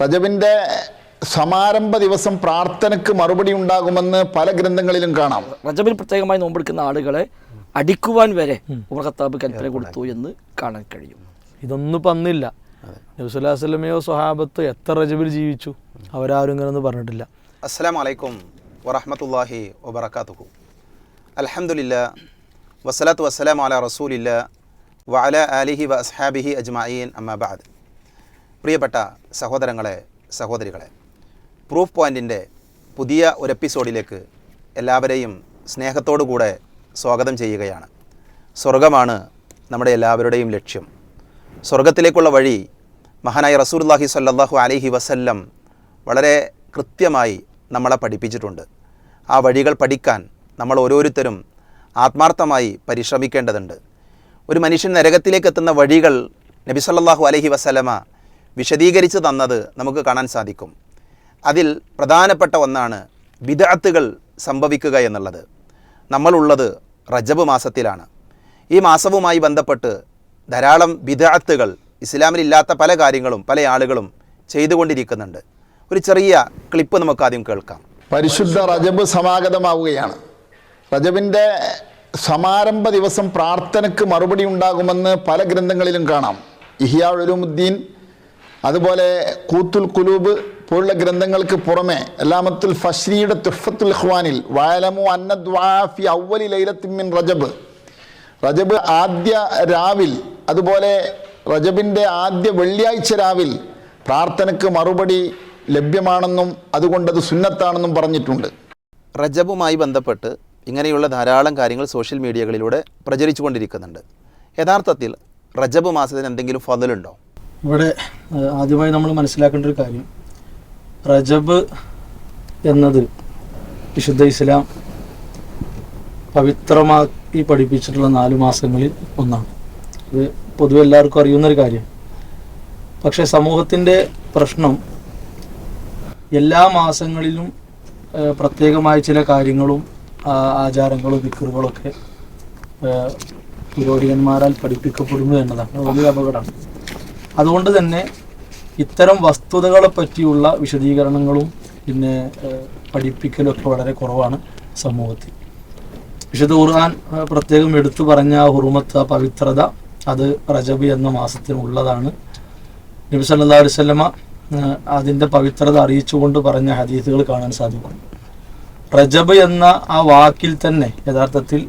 റജബിന്റെ സമാരംഭ ദിവസം പ്രാർത്ഥനയ്ക്ക് മറുപടി ഉണ്ടാകുമെന്ന് പല ഗ്രന്ഥങ്ങളിലും കാണാം. റജബിൽ പ്രത്യേകമായി നോമ്പെടുക്കുന്ന ആളുകളെ അടിക്കുവാൻ വരെ ഉമർ ഖത്താബ് കൽപ്പന കൊടുത്തു എന്ന് കാണാൻ കഴിയും. ഇതൊന്നും പന്നില്ല. വല്ലമയോ സ്വഹാബത്ത് എത്ര റജബിൽ ജീവിച്ചു അവരാരും ഇങ്ങനൊന്നും പറഞ്ഞിട്ടില്ല. അസ്സാം വലൈക്കും വറഹമത്തല്ലാഹി വബർക്കാത്തുഹു അലഹമുല്ല വസ്സലാത്തു വസ്സലാം അല റസൂലില്ല വഅല അലിഹി വ അസ്ഹാബിഹി അജ്മഈൻ അമ്മാബാദ് പ്രിയപ്പെട്ട സഹോദരങ്ങളെ സഹോദരികളെ പ്രൂഫ് പോയിന്റിന്റെ പുതിയ ഒരു എപ്പിസോഡിലേക്ക് എല്ലാവരെയും സ്നേഹത്തോടു കൂടെ സ്വാഗതം ചെയ്യുകയാണ്. സ്വർഗമാണ് നമ്മുടെ എല്ലാവരുടെയും ലക്ഷ്യം. സ്വർഗത്തിലേക്കുള്ള വഴി മഹാനായ റസൂലുള്ളാഹി സല്ലാഹു അലഹി വസല്ലം വളരെ കൃത്യമായി നമ്മളെ പഠിപ്പിച്ചിട്ടുണ്ട്. ആ വഴികൾ പഠിക്കാൻ നമ്മൾ ഓരോരുത്തരും ആത്മാർത്ഥമായി പരിശ്രമിക്കേണ്ടതുണ്ട്. ഒരു മനുഷ്യൻ നരകത്തിലേക്ക് എത്തുന്ന വഴികൾ നബി സല്ലാഹു അലൈഹി വസല്ലമ വിശദീകരിച്ച് തന്നത് നമുക്ക് കാണാൻ സാധിക്കും. അതിൽ പ്രധാനപ്പെട്ട ഒന്നാണ് ബിദഅത്തുകൾ സംഭവിക്കുക എന്നുള്ളത്. നമ്മളുള്ളത് റജബ് മാസത്തിലാണ്. ഈ മാസവുമായി ബന്ധപ്പെട്ട് ധാരാളം ബിദഅത്തുകൾ ഇസ്ലാമിലില്ലാത്ത പല കാര്യങ്ങളും പല ആളുകളും ചെയ്തുകൊണ്ടിരിക്കുന്നുണ്ട്. ഒരു ചെറിയ ക്ലിപ്പ് നമുക്ക് ആദ്യം കേൾക്കാം. പരിശുദ്ധ റജബ് സമാഗതമാവുകയാണ്. റജബിന്റെ സമാരംഭ ദിവസം പ്രാർത്ഥനയ്ക്ക് മറുപടി ഉണ്ടാകുമെന്ന് പല ഗ്രന്ഥങ്ങളിലും കാണാം. ഇഹിയാ ഉലുമുദ്ദീൻ അതുപോലെ കൂത്തുൽ കുലൂബ് പോലുള്ള ഗ്രന്ഥങ്ങൾക്ക് പുറമെ അല്ലാമത്തുൽ ഫഷ്രിയുടെ തുഫത്തുൽ ഖ്വാനിൽ വയലമു അന്നദ്വാഫി അവലി ലൈലത്തിൻ റജബ്. റജബ് ആദ്യ രാവിൽ അതുപോലെ റജബിന്റെ ആദ്യ വെള്ളിയാഴ്ച രാവിൽ പ്രാർത്ഥനയ്ക്ക് മറുപടി ലഭ്യമാണെന്നും അതുകൊണ്ടത് സുന്നത്താണെന്നും പറഞ്ഞിട്ടുണ്ട്. റജബുമായി ബന്ധപ്പെട്ട് ഇങ്ങനെയുള്ള ധാരാളം കാര്യങ്ങൾ സോഷ്യൽ മീഡിയകളിലൂടെ പ്രചരിച്ചുകൊണ്ടിരിക്കുന്നുണ്ട്. യഥാർത്ഥത്തിൽ റജബ് മാസത്തിന് എന്തെങ്കിലും ഫതലുണ്ടോ? ഇവിടെ ആദ്യമായി നമ്മൾ മനസ്സിലാക്കേണ്ട ഒരു കാര്യം. റജബ് എന്നത് വിശുദ്ധ ഇസ്ലാം പവിത്രമാക്കി പഠിപ്പിച്ചിട്ടുള്ള നാല് മാസങ്ങളിൽ ഒന്നാണ്. ഇത് പൊതുവെ എല്ലാവർക്കും അറിയുന്ന ഒരു കാര്യം. പക്ഷേ സമൂഹത്തിന്റെ പ്രശ്നം എല്ലാ മാസങ്ങളിലും പ്രത്യേകമായ ചില കാര്യങ്ങളും ആചാരങ്ങളും വിക്കറുകളൊക്കെ പുരോഹിതന്മാരാൽ പഠിപ്പിക്കപ്പെടുന്നു എന്നതാണ്. വലിയ അപകടമാണ്. അതുകൊണ്ട് തന്നെ ഇത്തരം വസ്തുതകളെ പറ്റിയുള്ള വിശദീകരണങ്ങളും പിന്നെ പഠിപ്പിക്കലും ഒക്കെ വളരെ കുറവാണ് സമൂഹത്തിൽ. വിശുദ്ധ ഖുർആൻ പ്രത്യേകം എടുത്തു പറഞ്ഞ ആ ഹുറുമത്ത് ആ പവിത്രത അത് റജബ് എന്ന മാസത്തിനുള്ളതാണ് നബി സല്ലാ ഏഹ്, അതിന്റെ പവിത്രത അറിയിച്ചുകൊണ്ട് പറഞ്ഞ ഹദീസുകൾ കാണാൻ സാധിക്കും. റജബ് എന്ന ആ വാക്കിൽ തന്നെ യഥാർത്ഥത്തിൽ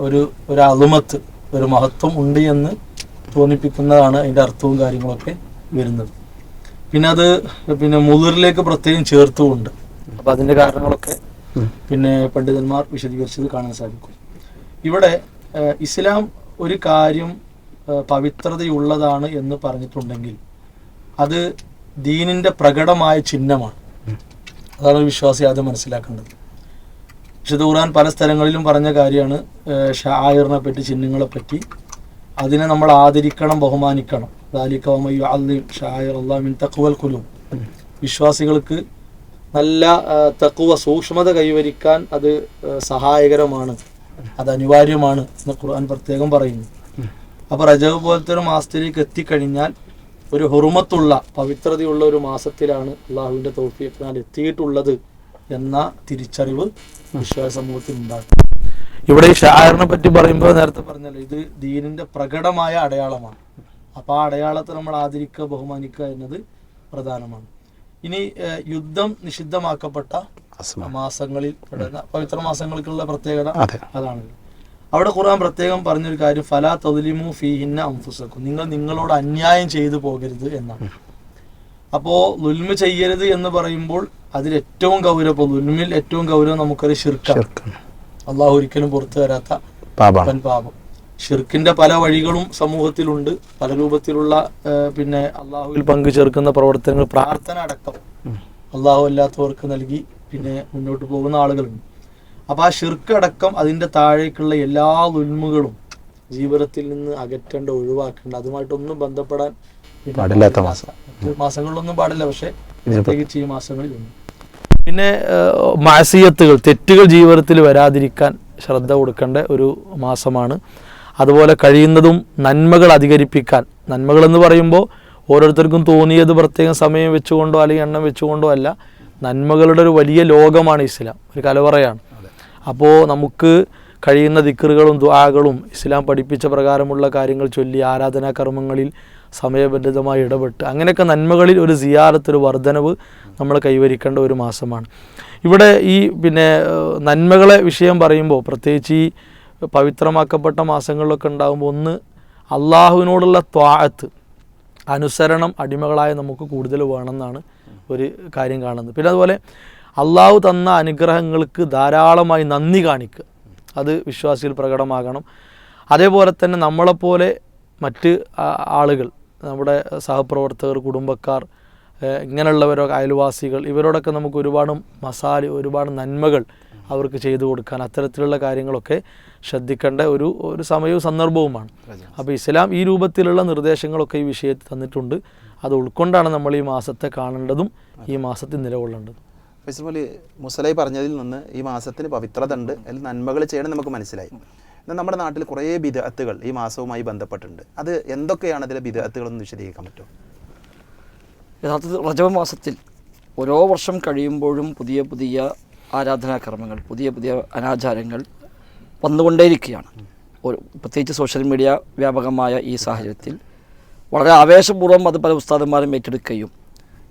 ഒരു ഒരു അളുമത്ത് ഒരു മഹത്വം ഉണ്ട് എന്ന് തോന്നിപ്പിക്കുന്നതാണ് അതിന്റെ അർത്ഥവും കാര്യങ്ങളൊക്കെ വരുന്നത്. പിന്നെ അത് പിന്നെ മുതിറിലേക്ക് പ്രത്യേകം ചേർത്തുകൊണ്ട് അപ്പം അതിന്റെ കാരണങ്ങളൊക്കെ പിന്നെ പണ്ഡിതന്മാർ വിശദീകരിച്ചത് കാണാൻ സാധിക്കും. ഇവിടെ ഇസ്ലാം ഒരു കാര്യം പവിത്രതയുള്ളതാണ് എന്ന് പറഞ്ഞിട്ടുണ്ടെങ്കിൽ അത് ദീനിന്റെ പ്രകടമായ ചിഹ്നമാണ്. അതാണ് ഒരു വിശ്വാസി ആദ്യം മനസ്സിലാക്കേണ്ടത്. വിശുദ്ധ ഖുർആൻ പല സ്ഥലങ്ങളിലും പറഞ്ഞ കാര്യമാണ് ഷായറിനെ പറ്റി ചിഹ്നങ്ങളെ പറ്റി. അതിനെ നമ്മൾ ആദരിക്കണം ബഹുമാനിക്കണം. വിശ്വാസികൾക്ക് നല്ല തക്കുവ സൂക്ഷ്മത കൈവരിക്കാൻ അത് സഹായകരമാണ്. അത് അനിവാര്യമാണ് എന്ന് ഖുർആൻ പ്രത്യേകം പറയുന്നു. അപ്പൊ റജബ് പോലത്തെ ഒരു മാസത്തിലേക്ക് എത്തിക്കഴിഞ്ഞാൽ ഒരു ഹുറുമത്തുള്ള പവിത്രതയുള്ള ഒരു മാസത്തിലാണ് അള്ളാഹുവിന്റെ തോഫിയത്തിനാൽ എത്തിയിട്ടുള്ളത് എന്ന തിരിച്ചറിവ് വിശ്വാസ സമൂഹത്തിൽ ഉണ്ടാകും. ഇവിടെ ഈ ഷാറിനെ പറ്റി പറയുമ്പോൾ നേരത്തെ പറഞ്ഞല്ലോ ഇത് ദീനിന്റെ പ്രകടമായ അടയാളമാണ്. അപ്പൊ ആ അടയാളത്തെ നമ്മൾ ആദരിക്കുക ബഹുമാനിക്കുക എന്നത് പ്രധാനമാണ്. ഇനി യുദ്ധം നിഷിദ്ധമാക്കപ്പെട്ട മാസങ്ങളിൽ പെടുന്ന പവിത്ര മാസങ്ങൾക്കുള്ള പ്രത്യേകത അതെ. അതാണല്ലോ അവിടെ ഖുർആൻ പ്രത്യേകം പറഞ്ഞൊരു കാര്യം ഫലാ തൊതിലിമു ഫീഹിന്ന അംഫുസക്കും. നിങ്ങൾ നിങ്ങളോട് അന്യായം ചെയ്തു പോകരുത് എന്നാണ്. അപ്പോ ലുൽമ ചെയ്യരുത് എന്ന് പറയുമ്പോൾ അതിൽ ഏറ്റവും ഗൗരവം ലുൽമിൽ ഏറ്റവും ഗൗരവം നമുക്കൊരു ഷിർക്കാണ് അള്ളാഹു ഒരിക്കലും പുറത്തു വരാത്ത പാപം. ഷിർക്കിന്റെ പല വഴികളും സമൂഹത്തിലുണ്ട്. പല രൂപത്തിലുള്ള പിന്നെ അള്ളാഹുവിൽ പങ്കു ചേർക്കുന്ന പ്രവർത്തനങ്ങൾ പ്രാർത്ഥന അടക്കം അള്ളാഹു അല്ലാത്തവർക്ക് നൽകി പിന്നെ മുന്നോട്ട് പോകുന്ന ആളുകളുണ്ട്. അപ്പൊ ആ ഷിർക്ക് അടക്കം അതിന്റെ താഴേക്കുള്ള എല്ലാ ഉൽമുകളും ജീവിതത്തിൽ നിന്ന് അകറ്റേണ്ട ഒഴിവാക്കേണ്ട അതുമായിട്ടൊന്നും ബന്ധപ്പെടാൻ പാടില്ലാത്ത മാസം. മാസങ്ങളിലൊന്നും പാടില്ല. പക്ഷെ പ്രത്യേകിച്ച് ഈ മാസങ്ങളിലുണ്ട് പിന്നെ മാസിയത്തുകൾ തെറ്റുകൾ ജീവിതത്തിൽ വരാതിരിക്കാൻ ശ്രദ്ധ കൊടുക്കേണ്ട ഒരു മാസമാണ്. അതുപോലെ കഴിയുന്നതും നന്മകൾ അധികരിപ്പിക്കാൻ. നന്മകൾ എന്ന് പറയുമ്പോൾ ഓരോരുത്തർക്കും തോന്നിയത് പ്രത്യേകം സമയം വെച്ചുകൊണ്ടോ അല്ലെങ്കിൽ എണ്ണം വെച്ചുകൊണ്ടോ അല്ല. നന്മകളുടെ ഒരു വലിയ ലോകമാണ് ഇസ്ലാം. ഒരു കലവറയാണ് അപ്പോൾ നമുക്ക് കഴിയുന്ന ദിക്കറുകളും ദ്വാകളും ഇസ്ലാം പഠിപ്പിച്ച പ്രകാരമുള്ള കാര്യങ്ങൾ ചൊല്ലി ആരാധനാ കർമ്മങ്ങളിൽ സമയബന്ധിതമായി ഇടപെട്ട് അങ്ങനെയൊക്കെ നന്മകളിൽ ഒരു സിയാറത്ത് ഒരു വർധനവ് നമ്മൾ കൈവരിക്കേണ്ട ഒരു മാസമാണ്. ഇവിടെ ഈ പിന്നെ നന്മകളെ വിഷയം പറയുമ്പോൾ പ്രത്യേകിച്ച് ഈ പവിത്രമാക്കപ്പെട്ട മാസങ്ങളിലൊക്കെ ഉണ്ടാകുമ്പോൾ ഒന്ന് അള്ളാഹുവിനോടുള്ള ത്വാഴത്ത് അനുസരണം അടിമകളായ നമുക്ക് കൂടുതൽ വേണമെന്നാണ് ഒരു കാര്യം കാണുന്നത്. പിന്നെ അതുപോലെ അള്ളാഹു തന്ന അനുഗ്രഹങ്ങൾക്ക് ധാരാളമായി നന്ദി കാണിക്കുക. അത് വിശ്വാസിയിൽ പ്രകടമാകണം. അതേപോലെ തന്നെ നമ്മളെപ്പോലെ മറ്റ് ആളുകൾ നമ്മുടെ സഹപ്രവർത്തകർ കുടുംബക്കാർ ഇങ്ങനെയുള്ളവരൊക്കെ അയൽവാസികൾ ഇവരോടൊക്കെ നമുക്ക് ഒരുപാട് മസാല ഒരുപാട് നന്മകൾ അവർക്ക് ചെയ്തു കൊടുക്കാൻ അത്തരത്തിലുള്ള കാര്യങ്ങളൊക്കെ ശ്രദ്ധിക്കേണ്ട ഒരു ഒരു സമയവും സന്ദർഭവുമാണ്. അപ്പോൾ ഇസ്ലാം ഈ രൂപത്തിലുള്ള നിർദ്ദേശങ്ങളൊക്കെ ഈ വിഷയത്തിൽ തന്നിട്ടുണ്ട്. അത് ഉൾക്കൊണ്ടാണ് നമ്മൾ ഈ മാസത്തെ കാണേണ്ടതും ഈ മാസത്തിൽ നിലകൊള്ളേണ്ടതും. ഫൈസൽ മുസലൈ പറഞ്ഞതിൽ നിന്ന് ഈ മാസത്തിന് പവിത്രത ഉണ്ട് അതിൽ നന്മകൾ ചെയ്യണം നമുക്ക് മനസ്സിലായി. നമ്മുടെ നാട്ടിൽ കുറേ ബിദഅത്തുകൾ ഈ മാസവുമായി ബന്ധപ്പെട്ടിട്ടുണ്ട്. അത് എന്തൊക്കെയാണ് അതിലെ ബിദഅത്തുകളെന്ന് വിശദീകരിക്കാൻ പറ്റുമോ? യഥാർത്ഥത്തിൽ റജബ മാസത്തിൽ ഓരോ വർഷം കഴിയുമ്പോഴും പുതിയ പുതിയ ആരാധനാക്രമങ്ങൾ പുതിയ പുതിയ അനാചാരങ്ങൾ വന്നുകൊണ്ടേയിരിക്കുകയാണ്. പ്രത്യേകിച്ച് സോഷ്യൽ മീഡിയ വ്യാപകമായ ഈ സാഹചര്യത്തിൽ വളരെ ആവേശപൂർവം അത് പല ഉസ്താദന്മാരും ഏറ്റെടുക്കുകയും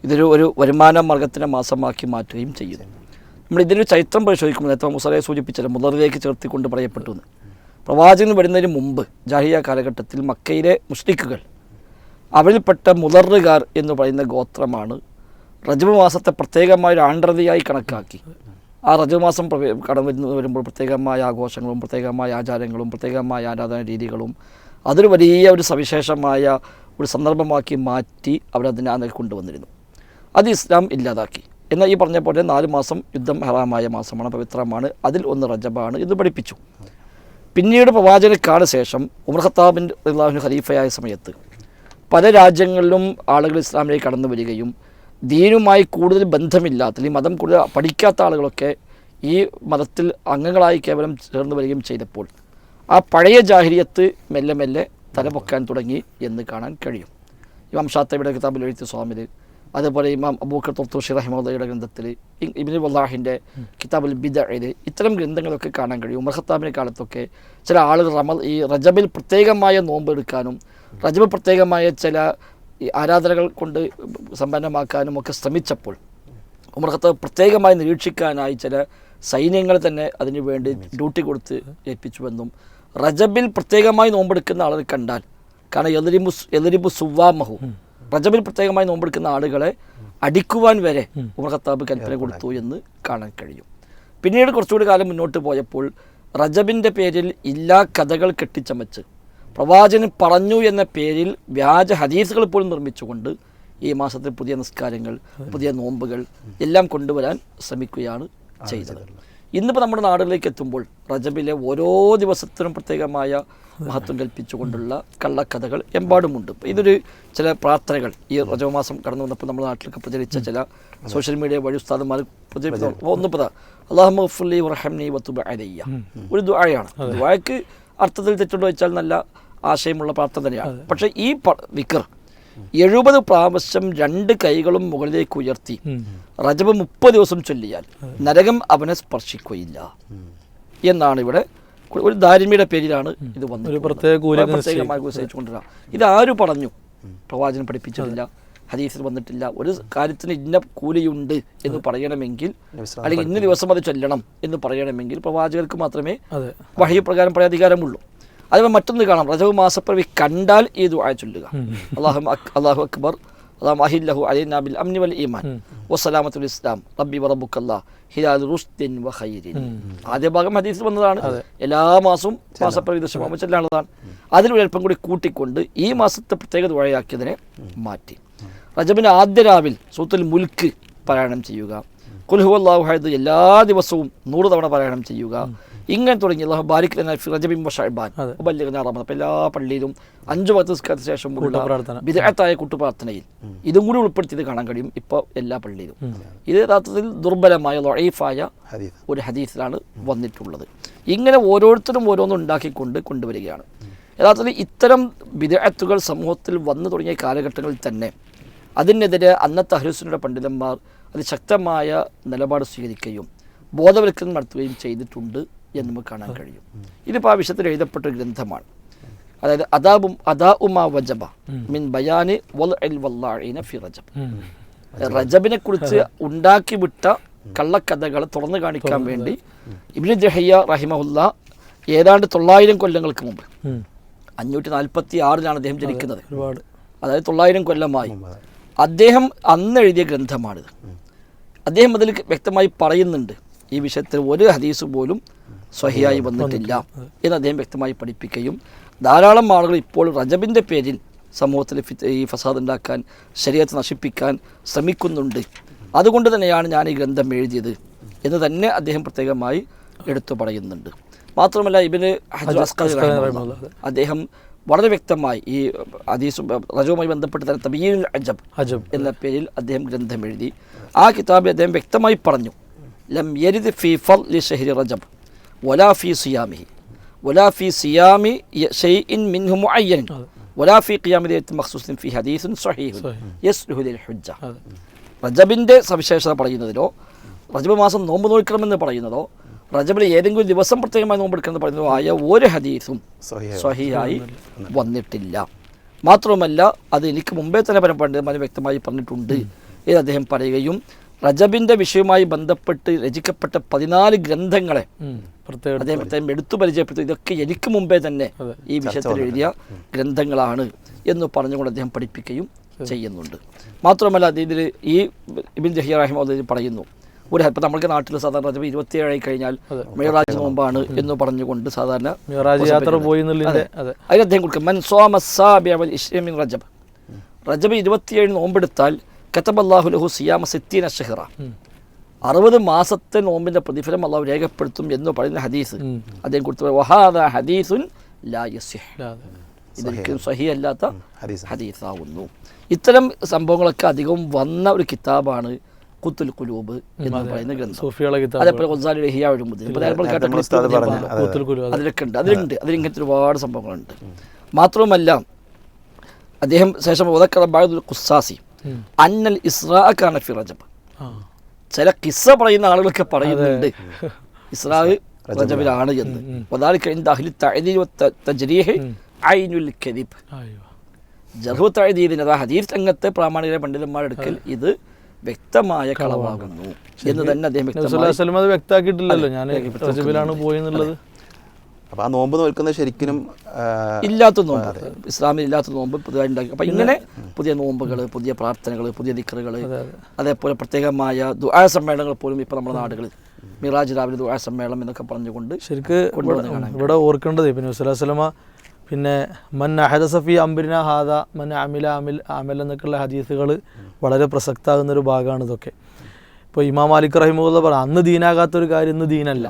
ഇതൊരു ഒരു വരുമാന മാർഗത്തിന്റെ മാസമാക്കി മാറ്റുകയും ചെയ്യുന്നു നമ്മൾ ഇതിന്റെ ചരിത്രം പരിശോധിക്കുമ്പോൾ നേരത്തെ മുസലയെ സൂചിപ്പിച്ചാൽ മുതറിലേക്ക് ചേർത്തിക്കൊണ്ട് പറയപ്പെട്ടു പ്രവാചകൻ വരുന്നതിന് മുമ്പ് ജാഹിയ കാലഘട്ടത്തിൽ മക്കയിലെ മുഷ്ടിക്കുകൾ അവരിൽപ്പെട്ട മുലറുകാർ എന്ന് പറയുന്ന ഗോത്രമാണ് റജബ് മാസത്തെ പ്രത്യേകമായ ഒരു ആണ്ടതിയായി കണക്കാക്കി. ആ റജബ് മാസം കടന്നു വരുന്ന വരുമ്പോൾ പ്രത്യേകമായ ആഘോഷങ്ങളും പ്രത്യേകമായ ആചാരങ്ങളും പ്രത്യേകമായ ആരാധന രീതികളും അതൊരു വലിയ ഒരു സവിശേഷമായ ഒരു സന്ദർഭമാക്കി മാറ്റി അവരതിനെ അതിനെ കൊണ്ടുവന്നിരുന്നു. അത് ഇസ്ലാം ഇല്ലാതാക്കി. എന്നാൽ ഈ പറഞ്ഞ പോലെ നാല് മാസം യുദ്ധം ഹറാമായ മാസമാണ് പവിത്രമാണ്. അതിൽ ഒന്ന് റജബാണ് ഇത് പഠിപ്പിച്ചു. പിന്നീട് പ്രവാചകക്കാല ശേഷം ഉമർ ഖത്താബിൻ അള്ളാഹുവിന് ഖലീഫയായ സമയത്ത് പല രാജ്യങ്ങളിലും ആളുകൾ ഇസ്ലാമിലേക്ക് കടന്നു വരികയും ദീനുമായി കൂടുതൽ ബന്ധമില്ലാത്ത അല്ലെങ്കിൽ മതം കൂടുതൽ പഠിക്കാത്ത ആളുകളൊക്കെ ഈ മതത്തിൽ അംഗങ്ങളായി കേവലം ചേർന്ന് വരികയും ചെയ്തപ്പോൾ ആ പഴയ ജാഹിരിയത്ത് മെല്ലെ മെല്ലെ തലപൊക്കാൻ തുടങ്ങി എന്ന് കാണാൻ കഴിയും. ഇമാം ഷാത്തയുടെ കിതാബിൽ എഴുത്തി സ്വാമിൽ അതുപോലെ ഇമാം അബൂക്കർ തുർത്തൂഷി റഹിമുള്ളയുടെ ഗ്രന്ഥത്തിൽ ഇബിനു വല്ലാഹിന്റെ കിതാബുൽ ബിദയിൽ ഇത്തരം ഗ്രന്ഥങ്ങളൊക്കെ കാണാൻ കഴിയും. ഉമർ ഖത്താബിന്റെ കാലത്തൊക്കെ ചില ആളുകൾ റമൽ ഈ റജബിൽ പ്രത്യേകമായ നോമ്പ് എടുക്കാനും റജബ് പ്രത്യേകമായ ചില ഈ ആരാധനകൾ കൊണ്ട് സമ്പന്നമാക്കാനും ഒക്കെ ശ്രമിച്ചപ്പോൾ ഉമർ ഖത്താബ് പ്രത്യേകമായി നിരീക്ഷിക്കാനായി ചില സൈന്യങ്ങൾ തന്നെ അതിനു വേണ്ടി ഡ്യൂട്ടി കൊടുത്ത് ഏൽപ്പിച്ചുവെന്നും റജബിൽ പ്രത്യേകമായി നോമ്പെടുക്കുന്ന ആളുകൾ കണ്ടാൽ കാരണം എതിരിബു എതിരിബു സുവാമഹു റജബിൽ പ്രത്യേകമായി നോമ്പെടുക്കുന്ന ആളുകളെ അടിക്കുവാൻ വരെ ഉമർ ഖത്താബ് കൽപ്പന. കൊടുത്തു എന്ന് കാണാൻ കഴിയും. പിന്നീട് കുറച്ചുകൂടി കാലം മുന്നോട്ട് പോയപ്പോൾ റജബിന്റെ പേരിൽ ഇല്ലാ കഥകൾ കെട്ടിച്ചമച്ച് പ്രവാചകൻ പറഞ്ഞു എന്ന പേരിൽ വ്യാജ ഹദീസുകൾ പോലും നിർമ്മിച്ചുകൊണ്ട് ഈ മാസത്തിൽ പുതിയ നിസ്കാരങ്ങൾ പുതിയ നോമ്പുകൾ എല്ലാം കൊണ്ടുവരാൻ ശ്രമിക്കുകയാണ് ചെയ്തത്. ഇന്നിപ്പോൾ നമ്മുടെ നാടുകളിലേക്ക് എത്തുമ്പോൾ റജബിലെ ഓരോ ദിവസത്തിനും പ്രത്യേകമായ മഹത്വം കൽപ്പിച്ചുകൊണ്ടുള്ള കള്ളക്കഥകൾ എമ്പാടുമുണ്ട്. ഇതൊരു ചില പ്രാർത്ഥനകൾ ഈ റജബ മാസം കടന്നു വന്നപ്പോൾ നമ്മുടെ നാട്ടിലൊക്കെ പ്രചരിച്ച ചില സോഷ്യൽ മീഡിയ വഴി ഉസ്താദന്മാർ പ്രചരിപ്പിച്ചു ഒന്ന് പതാ അള്ളാഹുലി റഹംനി വത്തുബ അലയ്യ. ഒരു ദുആയാണ്. ദുആക്ക് അർത്ഥത്തിൽ തെറ്റുണ്ടോ വെച്ചാൽ നല്ല ആശയമുള്ള പ്രാർത്ഥന തന്നെയാണ്. പക്ഷേ ഈ വിക്കർ എഴുപത് പ്രാവശ്യം രണ്ട് കൈകളും മുകളിലേക്ക് ഉയർത്തി. റജബ് മുപ്പത് ദിവസം ചൊല്ലിയാൽ നരകം അവനെ സ്പർശിക്കുകയില്ല. എന്നാണ് ഇവിടെ ഒരു ദാരിമിയുടെ പേരിലാണ് ഇത് വന്നത് പ്രത്യേകമായി ഇത് ആര് പറഞ്ഞു? പ്രവാചനം പഠിപ്പിച്ചിട്ടില്ല ഹദീസിൽ വന്നിട്ടില്ല. ഒരു കാര്യത്തിന് ഇന്ന കൂലിയുണ്ട് എന്ന് പറയണമെങ്കിൽ അല്ലെങ്കിൽ ഇന്ന ദിവസം അത് ചൊല്ലണം എന്ന് പറയണമെങ്കിൽ പ്രവാചകർക്ക് മാത്രമേ വഹി പ്രകാരം പറയാൻ അധികാരമുള്ളൂ. അതുപോലെ മറ്റൊന്ന് കാണാം. റജബ് മാസപ്പിറവി കണ്ടാൽ ഈ ദുആ ചൊല്ലുക. അള്ളാഹു അള്ളാഹു അക്ബർ അള്ളാഹു അഹില്ലഹു അലൈനാ ബിൽ അംനി വൽ ഈമാൻ. വസ്സലാമത്തുൽ ഇസ്ലാം. റബ്ബി വറബുക്കല്ലാ ഹിലാൽ റുഷ്ദിൻ വ ഖൈരിൻ. ആദ്യ ഭാഗം ഹദീസിൽ വന്നതാണ്. എല്ലാ മാസവും മാസപ്പിറവി ദശമാകുമ്പോൾ ചെല്ലാനുള്ളതാണ്. അതിലൊരു അല്പം കൂടി കൂട്ടിക്കൊണ്ട് ഈ മാസത്തെ പ്രത്യേക ദുഴയാക്കിയതിനെ മാറ്റി. റജബിന് ആദ്യ രാവിൽ സൂത്തുൽ മുൽക്ക് പാരായണം ചെയ്യുക. കുൽഹു അള്ളാഹു ഹൈദ് എല്ലാ ദിവസവും നൂറ് തവണ പാരായണം ചെയ്യുക. ഇങ്ങനെ തുടങ്ങി. അള്ളാഹു ബാരിക് വ വബല്ലിഗ്നാ റമദാൻ. അപ്പോൾ എല്ലാ പള്ളിയിലും അഞ്ച് പത്ത് നിസ്കാരത്തിന് ശേഷം. വിദഗ്ധത്തായ കൂട്ടുപ്രാർത്ഥനയിൽ ഇതും കൂടി ഉൾപ്പെടുത്തിയത് കാണാൻ കഴിയും ഇപ്പോൾ എല്ലാ പള്ളിയിലും. ഇത് യഥാർത്ഥത്തിൽ ദുർബലമായ ലൊഴീഫായ ഒരു ഹദീസിലാണ് വന്നിട്ടുള്ളത്. ഇങ്ങനെ ഓരോരുത്തരും ഓരോന്നും ഉണ്ടാക്കിക്കൊണ്ട് കൊണ്ടുവരികയാണ്. യഥാർത്ഥത്തിൽ ഇത്തരം വിദഗ്ധത്തുകൾ സമൂഹത്തിൽ വന്നു തുടങ്ങിയ കാലഘട്ടങ്ങളിൽ തന്നെ അതിനെതിരെ അന്നത്തെ അഹ്ലുസുന്നയുടെ പണ്ഡിതന്മാർ അതിശക്തമായ നിലപാട് സ്വീകരിക്കുകയും ബോധവൽക്കരണം നടത്തുകയും ചെയ്തിട്ടുണ്ട് എന്ന് നമുക്ക് കാണാൻ കഴിയും. ഇതിപ്പോൾ ആ വിഷയത്തിൽ എഴുതപ്പെട്ട ഗ്രന്ഥമാണ്. അതായത് അദാബും അദാ ഉമാ വജബ മിൻ ബയാന് വൽ ഫി റജബ്. റജബിനെ കുറിച്ച് ഉണ്ടാക്കി വിട്ട കള്ളക്കഥകൾ തുറന്നു കാണിക്കാൻ വേണ്ടി ഇബ്നു ജഹയ്യ റഹിമഹുല്ല ഏതാണ്ട് തൊള്ളായിരം കൊല്ലങ്ങൾക്ക് മുമ്പ്. അഞ്ഞൂറ്റി നാൽപ്പത്തി ആറിലാണ് അദ്ദേഹം ജനിക്കുന്നത്. അതായത് തൊള്ളായിരം കൊല്ലമായി. അദ്ദേഹം അന്ന് എഴുതിയ ഗ്രന്ഥമാണിത്. അദ്ദേഹം അതിൽ വ്യക്തമായി പറയുന്നുണ്ട്. ഈ വിഷയത്തിൽ ഒരു ഹദീസ് പോലും സ്വഹിയായി വന്നിട്ടില്ല. എന്ന് അദ്ദേഹം വ്യക്തമായി പഠിപ്പിക്കുകയും ധാരാളം ആളുകൾ ഇപ്പോൾ റജബിന്റെ പേരിൽ സമൂഹത്തിൽ ഈ ഫസാദ് ഉണ്ടാക്കാൻ ശരീരത്തെ നശിപ്പിക്കാൻ ശ്രമിക്കുന്നുണ്ട്. അതുകൊണ്ട് തന്നെയാണ് ഞാൻ ഈ ഗ്രന്ഥം എഴുതിയത് എന്ന് തന്നെ അദ്ദേഹം പ്രത്യേകമായി എടുത്തു പറയുന്നുണ്ട്. മാത്രമല്ല ഇബിന് അദ്ദേഹം വളരെ വ്യക്തമായി ഈ ഹദീസ് റജവുമായി ബന്ധപ്പെട്ട് തന്നെ തബീൽ അജബ് അജബ്. എന്ന പേരിൽ അദ്ദേഹം ഗ്രന്ഥം എഴുതി. ആ കിതാബിൽ അദ്ദേഹം വ്യക്തമായി പറഞ്ഞു. ലം യരിദ് ഫി ലി ഷഹരി റജബ്. വലാ ഫി സിയാമിഹി ولا في സിയാമി شيء منه മിൻഹു മുഅയ്യൻ في ഫി ഖിയാമി مخصوص മഖ്സൂസിൻ ഫി ഹദീസുൻ يسره യസ്ലുഹു ലിൽ ഹുജ്ജ റജബിന്റെ സവിശേഷത പറയുന്നതിലോ റജബ് മാസം നോമ്പ് നോക്കണമെന്ന് പറയുന്നതോ റജബിൽ ഏതെങ്കിലും ദിവസം പ്രത്യേകമായി നോമ്പെടുക്കണമെന്ന് പറയുന്നതോ ആയ ഒരു ഹദീസും. സ്വഹിയായി വന്നിട്ടില്ല. മാത്രവുമല്ല അത് എനിക്ക് മുമ്പേ തന്നെ പണ്ഡിതന്മാർ വ്യക്തമായി പറഞ്ഞിട്ടുണ്ട്. ഇത് അദ്ദേഹം പറയുകയും റജബിന്റെ വിഷയവുമായി ബന്ധപ്പെട്ട് രചിക്കപ്പെട്ട പതിനാല് ഗ്രന്ഥങ്ങളെ അദ്ദേഹം പ്രത്യേകം എടുത്തു പരിചയപ്പെടുത്തി. ഇതൊക്കെ എനിക്ക് മുമ്പേ തന്നെ ഈ വിഷയത്തിൽ എഴുതിയ ഗ്രന്ഥങ്ങളാണ് എന്ന് പറഞ്ഞുകൊണ്ട് അദ്ദേഹം പഠിപ്പിക്കുകയും ചെയ്യുന്നുണ്ട്. മാത്രമല്ല ഇതിൽ ഈ ഇബിൻ ജഹിയ റഹിമ പറയുന്നു ഒരു ഇപ്പം നമ്മൾക്ക് നാട്ടിൽ സാധാരണ റജബ് ഇരുപത്തിയേഴായി കഴിഞ്ഞാൽ മീറാജ് നോമ്പാണ് എന്ന് പറഞ്ഞുകൊണ്ട് സാധാരണ മിറാജ് യാത്ര പോയി എന്നുള്ളതിന്റെ അതെ. അതിന് അദ്ദേഹം കൊടുക്കും മൻ റജബ്. റജബ് ഇരുപത്തിയേഴ് നോമ്പെടുത്താൽ കത്തബല്ലാഹു ലഹു സിയാമ സിത്തീന ഷെഹ്റ അറുപത് മാസത്തെ നോമ്പിന്റെ പ്രതിഫലം അള്ളാഹു രേഖപ്പെടുത്തും എന്ന് പറയുന്ന ഹദീസ്. അദ്ദേഹം കൊടുത്തു വഹാദ ഹദീസുൻ ഇതൊരിക്കലും സഹിയല്ലാത്ത ഹദീസ് ഹദീസാവുന്നു. ഇത്തരം സംഭവങ്ങളൊക്കെ അധികവും വന്ന ഒരു കിതാബാണ് കുത്തുൽ കുലൂബ് എന്ന് പറയുന്ന ഗ്രന്ഥം. അതേപോലെ ഗൊസാലി ലഹിയ അതെ. അതിലൊക്കെ ഉണ്ട് അതിലുണ്ട് അതിലിങ്ങനത്തെ ഒരുപാട് സംഭവങ്ങളുണ്ട്. മാത്രവുമല്ല അദ്ദേഹം ശേഷം ഉദക്കറ ബാദുൽ ഖുസ്സാസി. അന്നൽ ഇസ്രാഖാണ് ഫി റജബ്. ചില കിസ്സ പറയുന്ന ആളുകളൊക്കെ പറയുന്നുണ്ട്. ഇസ്രാഹ് റജബിലാണ് എന്ന്. ഹദീസ് രംഗത്തെ പ്രാമാണിക പണ്ഡിതന്മാരെടുക്കൽ ഇത് വ്യക്തമായ കളവാകുന്നു എന്ന് തന്നെ അദ്ദേഹം വ്യക്തമാക്കിയിട്ടില്ലല്ലോ. ഞാൻ റജബിലാണ് പോയി എന്നുള്ളത്. അപ്പോൾ ആ നോമ്പ് നോൽക്കുന്നത് ശരിക്കും ഇല്ലാത്ത നോമ്പ്. ഇസ്ലാമിൽ ഇല്ലാത്ത നോമ്പ് പുതുതായി ഉണ്ടാക്കി. അപ്പം ഇങ്ങനെ പുതിയ നോമ്പുകൾ പുതിയ പ്രാർത്ഥനകൾ പുതിയ ദിക്കറുകൾ അതേപോലെ പ്രത്യേകമായ ദുആ സമ്മേളനങ്ങൾ പോലും ഇപ്പോൾ നമ്മുടെ നാടുകളിൽ മിറാജ് രാവിലെ ദുആ സമ്മേളനം എന്നൊക്കെ പറഞ്ഞുകൊണ്ട് ശരിക്കും ഇവിടെ ഇവിടെ ഓർക്കേണ്ടത് പിന്നെ വസ്ലാസ്ലമ പിന്നെ മൻ അഹദസഫി അംബിരിന ഹാദ മൻ അമില അമിൽ അമൽ എന്നൊക്കെയുള്ള ഹദീസുകൾ വളരെ പ്രസക്തമാകുന്ന ഒരു ഭാഗമാണ് ഇതൊക്കെ. ഇപ്പോൾ ഇമാം മാലിക് റഹിമുള്ള പറ അന്ന് ദീനാകാത്ത ഒരു കാര്യം ഇന്ന് ദീനല്ല.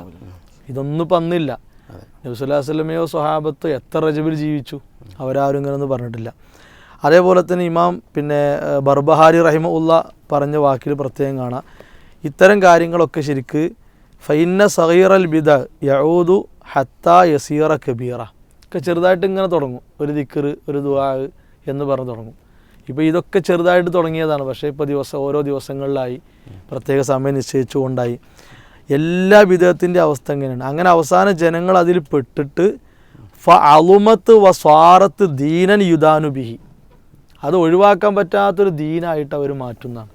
ഇതൊന്നും ഇപ്പം അന്നില്ല. നബിസ്വല്ലാസ്ലമയോ സ്വഹാബത്ത് എത്ര റജബിൽ ജീവിച്ചു? അവരാരും ഇങ്ങനെയൊന്നും പറഞ്ഞിട്ടില്ല. അതേപോലെ തന്നെ ഇമാം പിന്നെ ബർബഹാരി റഹിമ ഉള്ള പറഞ്ഞ വാക്കിൽ പ്രത്യേകം കാണാം. ഇത്തരം കാര്യങ്ങളൊക്കെ ശരിക്ക് ഫൈന്ന സഹീറൽ ബിദ യഊദു ഹത്ത യസീറ കബീറ. ഒക്കെ ചെറുതായിട്ട് ഇങ്ങനെ തുടങ്ങും. ഒരു ദിക്കറ് ഒരു ദുആ എന്ന് പറഞ്ഞ് തുടങ്ങും. ഇപ്പോൾ ഇതൊക്കെ ചെറുതായിട്ട് തുടങ്ങിയതാണ്. പക്ഷേ ഇപ്പോൾ ദിവസം ഓരോ ദിവസങ്ങളിലായി പ്രത്യേക സമയം നിശ്ചയിച്ചുകൊണ്ടായി. എല്ലാ വിധത്തിന്റെ അവസ്ഥ എങ്ങനെയാണ് അങ്ങനെ അവസാന ജനങ്ങൾ അതിൽ പെട്ടിട്ട് ഫ അളുമത്ത് വ സ്വാറത്ത് ദീനൻ യുദാനുബിഹി അത് ഒഴിവാക്കാൻ പറ്റാത്തൊരു ദീനായിട്ട് അവർ മാറ്റുന്നതാണ്.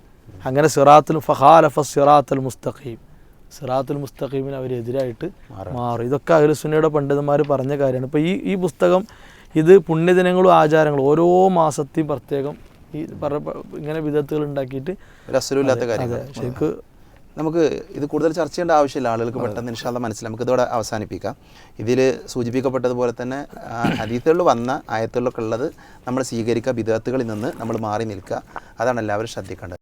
അങ്ങനെ സിറാത്തുൽ ഫഹാലഫ സിറാത്തുൽ മുസ്തഖീം. സിറാത്തുൽ മുസ്തഖീമിന് അവരെതിരായിട്ട് മാറും. ഇതൊക്കെ അഖിലുസുന്നയുടെ പണ്ഡിതന്മാർ പറഞ്ഞ കാര്യമാണ്. ഇപ്പോൾ ഈ ഈ പുസ്തകം ഇത് പുണ്യദിനങ്ങളും ആചാരങ്ങളും ഓരോ മാസത്തെയും പ്രത്യേകം ഈ ഇങ്ങനെ വിധത്തുകൾ ഉണ്ടാക്കിയിട്ട് ശരിക്ക് നമുക്ക് ഇത് കൂടുതൽ ചർച്ച ചെയ്യേണ്ട ആവശ്യമില്ല. ആളുകൾക്ക് പെട്ടെന്ന് ഇൻഷാല്ല മനസ്സിൽ നമുക്ക് ഇതോടെ അവസാനിപ്പിക്കാം. ഇതിൽ സൂചിപ്പിക്കപ്പെട്ടതുപോലെ തന്നെ ഹദീത്തുകളിൽ വന്ന ആയത്തുകളിലൊക്കെ ഉള്ളത് നമ്മൾ സ്വീകരിക്കുക വിദഗ്ധകളിൽ നിന്ന് നമ്മൾ മാറി നിൽക്കുക. അതാണ് എല്ലാവരും ശ്രദ്ധിക്കേണ്ടത്.